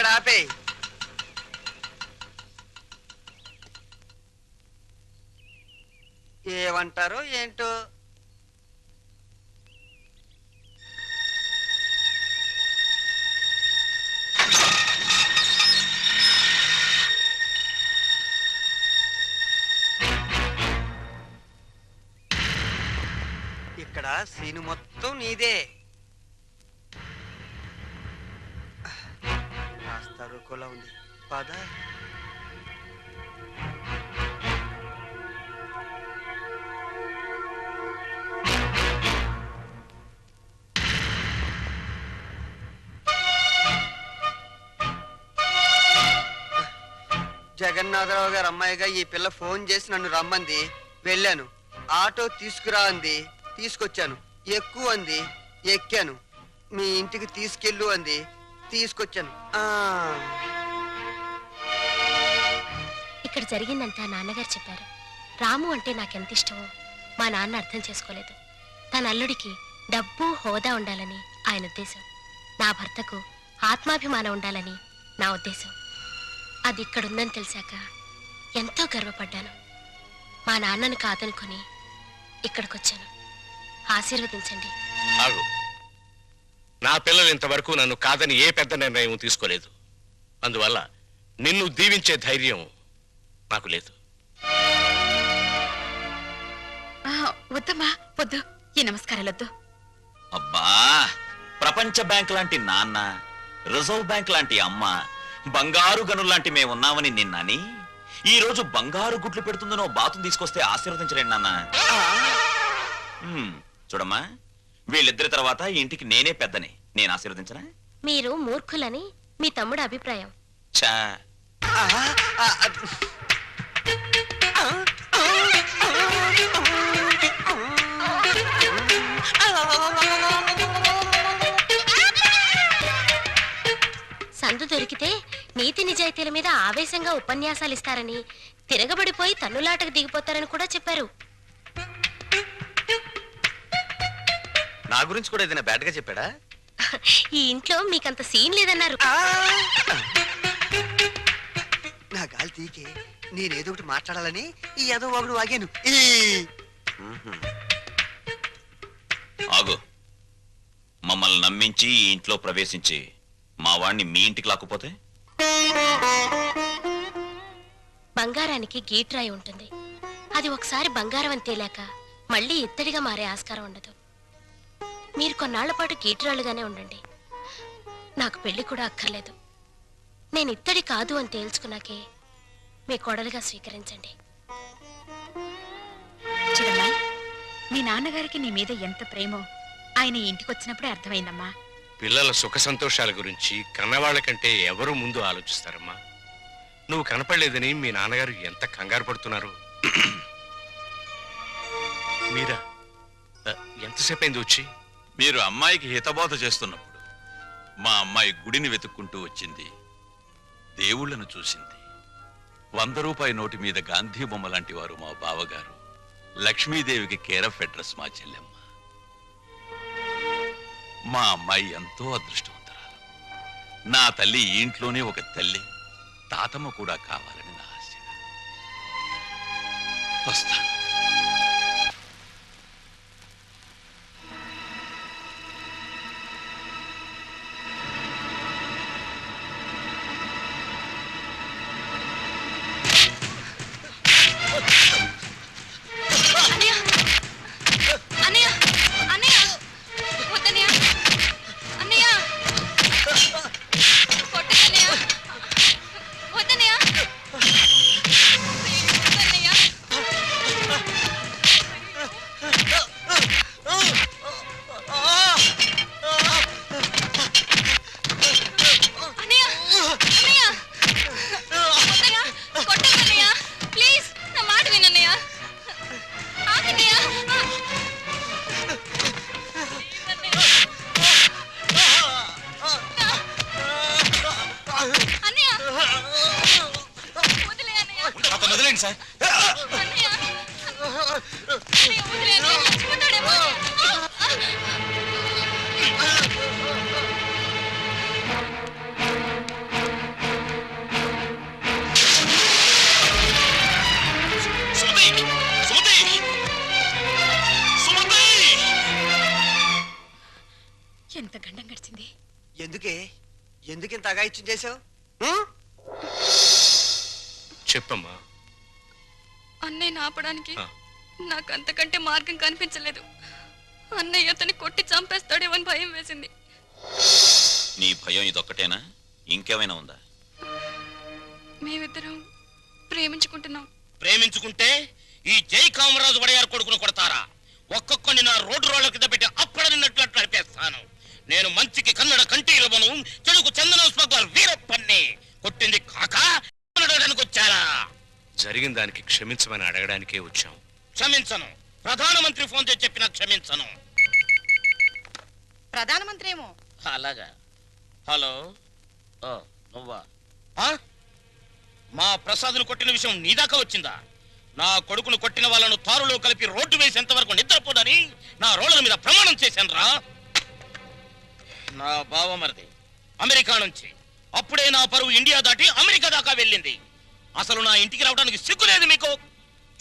ఇక్కడ ఆపేయి ఏమంటారు ఏంటో? ఇక్కడ సీను మొత్తం నీదే. కాస్త రుకోలా ఉంది. పద. జగన్నాథరావు గారు అమ్మాయిగా ఈ పిల్ల ఫోన్ చేసి నన్ను రమ్మంది. వెళ్ళాను. ఆటో తీసుకురా అంది. తీసుకొచ్చాను. ఎక్కువ అంది. ఎక్కాను. మీ ఇంటికి తీసుకెళ్ళు అంది. తీసుకొచ్చాను. ఆ. ఇక్కడ జరిగిందంతా నాన్నగారు చెప్పారు. రాము అంటే నాకెంత ఇష్టమో మా నాన్న అర్థం చేసుకోలేదు. తన అల్లుడికి డబ్బు హోదా ఉండాలని ఆయన ఉద్దేశం. నా భర్తకు ఆత్మాభిమానం ఉండాలని నా ఉద్దేశం. అది ఇక్కడుందని తెలిసాక ఎంతో గర్వపడ్డాను. మా నాన్నను కాదనుకొని ఇక్కడికొచ్చాను. ఆశీర్వదించండి. ఆగు. నా పిల్లలు ఇంతవరకు నన్ను కాదని ఏ పెద్ద నిర్ణయం తీసుకోలేదు. అందువల్ల నిన్ను దీవించే ధైర్యం నాకు లేదు. వద్దమ్మా వద్దు. ఈ నమస్కారాలొద్దు అబ్బా ప్రపంచ బ్యాంక్ లాంటి నాన్న రిజర్వ్ బ్యాంక్ లాంటి అమ్మ బంగారు గనులు లాంటి మేమున్నామని నిన్నని? ఈ రోజు బంగారు గుడ్లు పెడుతుందనో బాతును తీసుకొస్తే ఆశీర్వదించలేండి నాన్న. చూడమ్మా. వీళ్ళిద్దరి తర్వాత ఈ ఇంటికి నేనే పెద్దని. నేను ఆశీర్వదించనా? మీరు మూర్ఖులని మీ తమ్ముడు అభిప్రాయం. చా. సందు దొరికితే నీతి నిజాయితీల మీద ఆవేశంగా ఉపన్యాసాలు ఇస్తారని తిరగబడిపోయి తన్నులాటకు దిగిపోతారని కూడా చెప్పారు. నా గురించి కూడా ఏదైనా బ్యాడ్గా చెప్పాడా? ఈ ఇంట్లో మీకంత సీన్ లేదన్నారు! నా గాలి తీకే నేనేదో ఒకటి మాట్లాడాలని ఈ ఏదో ఒకడు వాగాను. ఆగు. మమ్మల్ని నమ్మించి ఈ ఇంట్లో ప్రవేశించి మా వాణ్ణి మీ ఇంటికి లాక్కుపోతే? బంగారానికి గీట్రాయి ఉంటుంది. అది ఒకసారి బంగారం అని తేలాక మళ్ళీ ఇత్తడిగా మారే ఆస్కారం ఉండదు. మీరు కొన్నాళ్ళ పాటు గీట్రాలుగానే ఉండండి. నాకు పెళ్ళి కూడా అక్కర్లేదు. నేను ఇత్తడి కాదు అని తేల్చుకున్నాకే మీ కోడలుగా స్వీకరించండి. మీ నాన్నగారికి నీ మీద ఎంత ప్రేమో ఆయన ఇంటికి వచ్చినప్పుడే అర్థమైందమ్మా. పిల్లల సుఖ సంతోషాల గురించి కన్నవాళ్ళ కంటే ఎవరు ముందు ఆలోచిస్తారమ్మా? నువ్వు కనపడలేదని మీ నాన్నగారు ఎంత కంగారు పడుతున్నారు? మీరా? ఎంతసేపు అయింది వచ్చి? మీరు అమ్మాయికి హితబోధ చేస్తున్నప్పుడు మా అమ్మాయి గుడిని వెతుక్కుంటూ వచ్చింది. దేవుళ్ళను చూసింది. వంద రూపాయి నోటి మీద గాంధీ బొమ్మ లాంటి వారు మా బావగారు. లక్ష్మీదేవికి కేరఫ్ అడ్రస్ మా చెల్లెమ్మ. మా అమ్మాయి ఎంతో అదృష్టవంతరాలు. నా తల్లి ఈ ఇంట్లోనే ఒక తల్లి. తాతమ్మ కూడా కావాలని నా ఆశ. వస్తాను. ఎంత గండం గడిచింది? ఎందుకు? ఇంత అగాయిత్యం చేశావు? చెప్పమ్మా. అన్నయ్య ఆపడానికి నాకు అంతకంటే మార్గం కనిపించలేదు. అన్నయ్య అతన్ని కొట్టి చంపేస్తాడేమో అని భయం వేసింది. నీ భయం ఇదొక్కటేనా? ఇంకేమైనా ఉందా? మేమిద్దరం ప్రేమించుకుంటున్నాం. ప్రేమించుకుంటే ఈ జై కామరాజు వడయారు కొడుకును కొడతారా? ఒక్కొక్కని నా రోడ్డు రోడ్ల కింద పెట్టి అప్పడనిన్నట్లు నడిపేస్తాను. నేను మంచికి కన్నడ కంటి ఇలవను చెడుకు చందన స్మగ్లర్ వీరప్పన్ని కొట్టింది కాక వచ్చారా? జరిగిన దానికి క్షమించమని అడగడానికే వచ్చాం. క్షమించను. ప్రధానమంత్రి ఫోన్ చేసి చెప్పినా క్షమించను. ప్రధానమంత్రి ఏమో అలాగా. హలో. ఓ, నువ్వా? ఆ? మా ప్రసాద్ను కొట్టిన విషయం నీ దాకా వచ్చిందా? నా కొడుకును కొట్టిన వాళ్ళను తారులో కలిపి రోడ్డు వేసేంత వరకు నిద్రపోదని నా రోడ్ల మీద ప్రమాణం చేశాను రా నా బావమరిది అమెరికా నుంచి. అప్పుడే నా పరువు ఇండియా దాటి అమెరికా దాకా వెళ్ళింది. అసలు నా ఇంటికి రావడానికి సిగ్గు లేదు మీకు.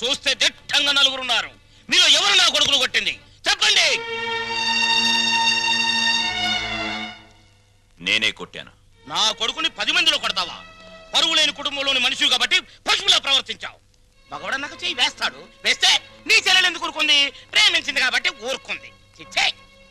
చూస్తే దిట్టంగా నలుగురున్నారు. మీరు ఎవరు నా కొడుకును కొట్టింది? చెప్పండి! నేనే కొట్టాను. నా కొడుకుని పది మందిలో కొడతావా? పరువు లేని కుటుంబంలోని మనిషి కాబట్టి పశువులా ప్రవర్తించావు. మగవాడ నాకు చెయ్యి వేస్తాడు. వేస్తే నీ చెల్లెలు ఎందుకు ఊరుకుంది? ప్రేమించింది కాబట్టి ఊరుకుంది. చిచ్చే!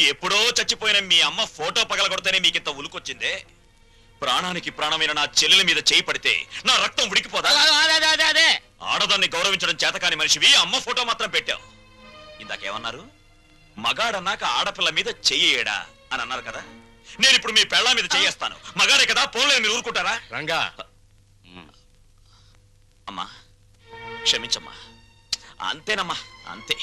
ఎప్పుడో చచ్చిపోయిన మీ అమ్మ ఫోటో పగలగొడితేనే మీకింత ఉలుకొచ్చిందే. ప్రాణానికి ప్రాణమైన నా చెల్లెల మీద చేయి పడితే నా రక్తం ఉడికిపోదా? అదే, ఆడదాన్ని గౌరవించడం చేతకాని మనిషివి అమ్మ ఫోటో మాత్రం పెట్టావు. ఇందాకేమన్నారు? మగాడన్నాక ఆడపిల్ల మీద చెయ్యేడా అని అన్నారు కదా? నేను ఇప్పుడు మీ పెళ్ళా మీద చెయ్యేస్తాను. మగాడే కదా పోలే మీరు ఊరుకుంటారా? రంగా. అమ్మా క్షమించమ్మా. అంతేనమ్మా అంతే.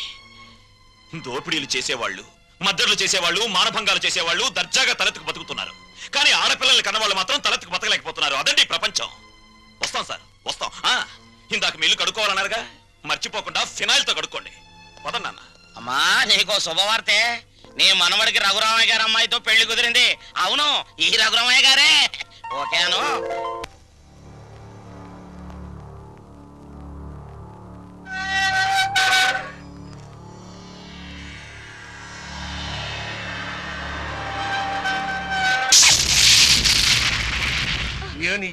దోపిడీలు చేసేవాళ్ళు మద్దతులు చేసేవాళ్ళు మానభంగాలు చేసేవాళ్ళు దర్జాగా తలెత్తుకు బతుకుతున్నారు. కానీ ఆడపిల్లల్ని కన్నవాళ్ళు మాత్రం తలెత్తుకు బతకలేకపోతున్నారు. అదండి ప్రపంచం. వస్తాం సార్ వస్తాం. ఆ, ఇందాక మీ ఇల్లు కడుక్కోవాలన్నారుగా? మర్చిపోకుండా ఫినాయిల్తో కడుక్కోండి. పదండి అమ్మా నీకో శుభవార్తే. నీ మనవడికి రఘురామయ్య గారు అమ్మాయితో పెళ్ళి కుదిరింది. అవును ఈ రఘురామయ్య గారే. ఓకేను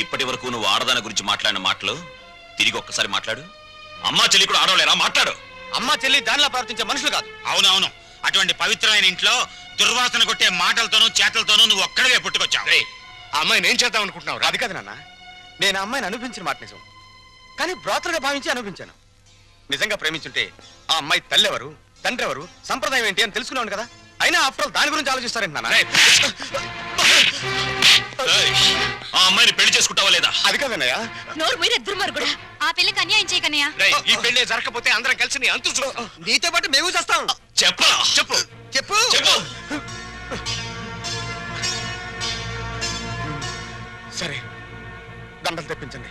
ఇప్పటి వరకు నువ్వు ఆడదాని గురించి మాట్లాడిన మాటలు తిరిగి ఒక్కసారి మాట్లాడు. అమ్మా చెల్లి కూడా ఆడవలేరా? మాట్లాడు. అమ్మ చెల్లి దానిలా ప్రవర్తించే మనుషులు కాదు. అవునవును. అటువంటి పవిత్రమైన ఇంట్లో దుర్వాసన కొట్టే మాటలతోనూ చేతలతోనూ నువ్వు ఒక్కడివే పుట్టుకొచ్చావు. ఆ అమ్మాయిని ఏం చేద్దాం అనుకుంటున్నావు? అది కాదు నాన్న? నేను ఆ అమ్మాయిని అనిపించిన మాట నిజం. కానీ బ్రాతలుగా భావించి అనిపించాను నిజంగా ప్రేమించుంటే ఆ అమ్మాయి తల్లి ఎవరు తండ్రి ఎవరు సంప్రదాయం ఏంటి అని తెలుసుకున్నాను కదా? అయినా ఆఫ్టర్ దాని గురించి ఆలోచిస్తారేంటి నాన్న? ఏయ్, ఆ అమ్మాయిని పెళ్ళి చేసుకుంటావా లేదా? అది కాదన్నయ్య నోరు మీరే దుర్మార్గుడా ఆ పిల్లకి అన్యాయం చేయకనయ్యా ఈ పెళ్ళి జరగకపోతే అందరం కలిసి నీ అంతు చూస్తాం నీతో పాటు మేము చేస్తాం. చెప్పరా? చెప్పు. చెప్పు. చెప్పు. సరే. దండలు తెప్పించండి.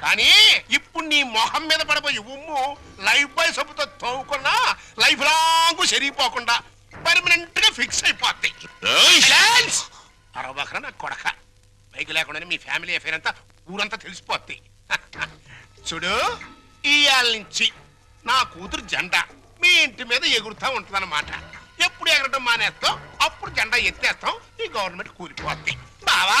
కానీ ఇప్పుడు నీ మొహం మీద పడబోయే ఉమ్ము లైఫ్ బాయ్ సబ్బుతో తోవుకున్నా లైఫ్ లాంగ్ సరిగిపోకుండా పర్మనెంట్గా ఫిక్స్ అయిపోద్ది ఏయ్, అరవబకరా నా కొడక. బైక్ లేకుండానే మీ ఫ్యామిలీ అఫేర్ అంతా ఊరంతా తెలిసిపోద్ది చూడు ఇయాల నుంచి నా కూతురు జెండా మీ ఇంటి మీద ఎగురుతా ఉంటుందన్నమాట. ఎప్పుడు ఎగరటం మానేస్తాం అప్పుడు జెండా ఎత్తేస్తాం ఈ గవర్నమెంట్ కూలిపోద్ది బావా!